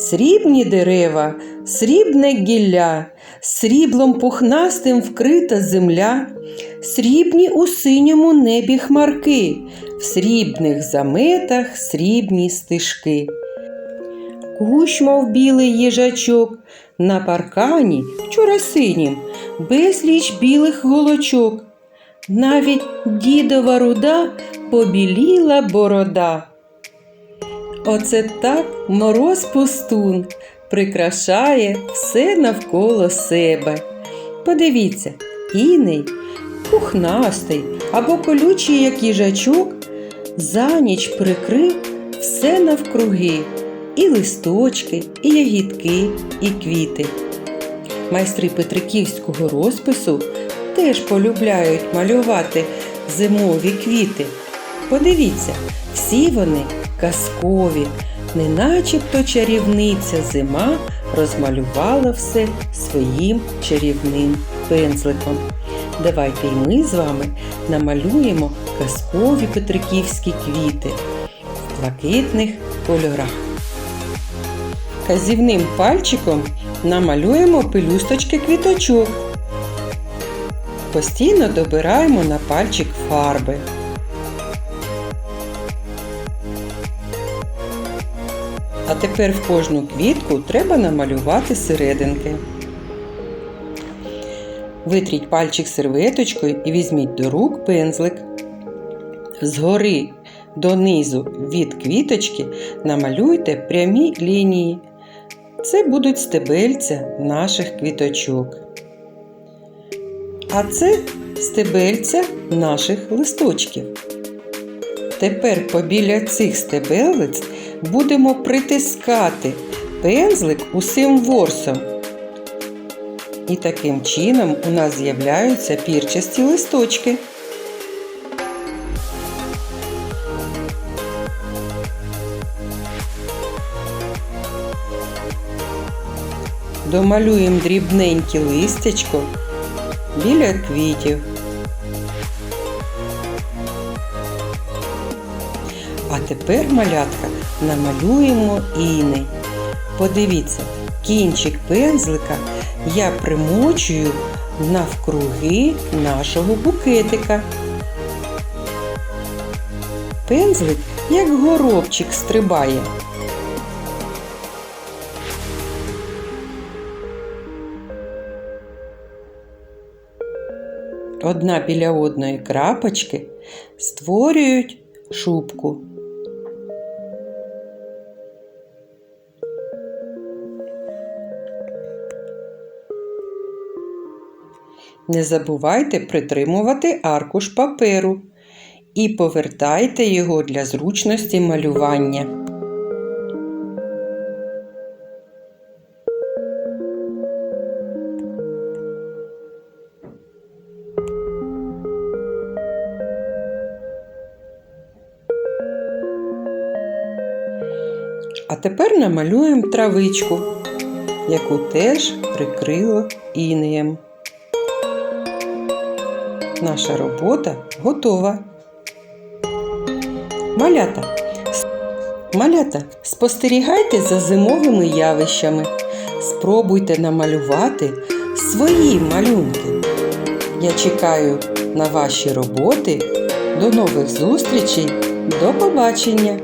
Срібні дерева, срібне гілля, сріблом пухнастим вкрита земля, срібні у синьому небі хмарки, в срібних заметах срібні стежки. Кущ, мов білий їжачок, на паркані вчора синім, безліч білих голочок. Навіть дідова руда побіліла борода. Оце так мороз пустун прикрашає все навколо себе. Подивіться, іней, пухнастий або колючий, як їжачок, за ніч прикрив все навкруги, і листочки, і ягідки, і квіти. Майстри Петриківського розпису теж полюбляють малювати зимові квіти. Подивіться, всі вони казкові, неначебто чарівниця зима розмалювала все своїм чарівним пензликом. Давайте й ми з вами намалюємо казкові петриківські квіти в блакитних кольорах. Казівним пальчиком намалюємо пелюсточки квіточок. Постійно добираємо на пальчик фарби. А тепер в кожну квітку треба намалювати серединки. Витріть пальчик серветочкою і візьміть до рук пензлик. Згори донизу від квіточки намалюйте прямі лінії. Це будуть стебельця наших квіточок. А це стебельця наших листочків. Тепер побіля цих стебелець будемо притискати пензлик усім ворсом. І таким чином у нас з'являються пірчасті листочки. Домалюємо дрібненьке листячко біля квітів. А тепер, малятка, намалюємо іней. Подивіться, кінчик пензлика я примочую навкруги нашого букетика. Пензлик, як горобчик, стрибає. Одна біля одної крапочки створюють шубку. Не забувайте притримувати аркуш паперу і повертайте його для зручності малювання. А тепер намалюємо травичку, яку теж прикрило інеєм. Наша робота готова. Малята. Малята, спостерігайте за зимовими явищами. Спробуйте намалювати свої малюнки. Я чекаю на ваші роботи. До нових зустрічей. До побачення!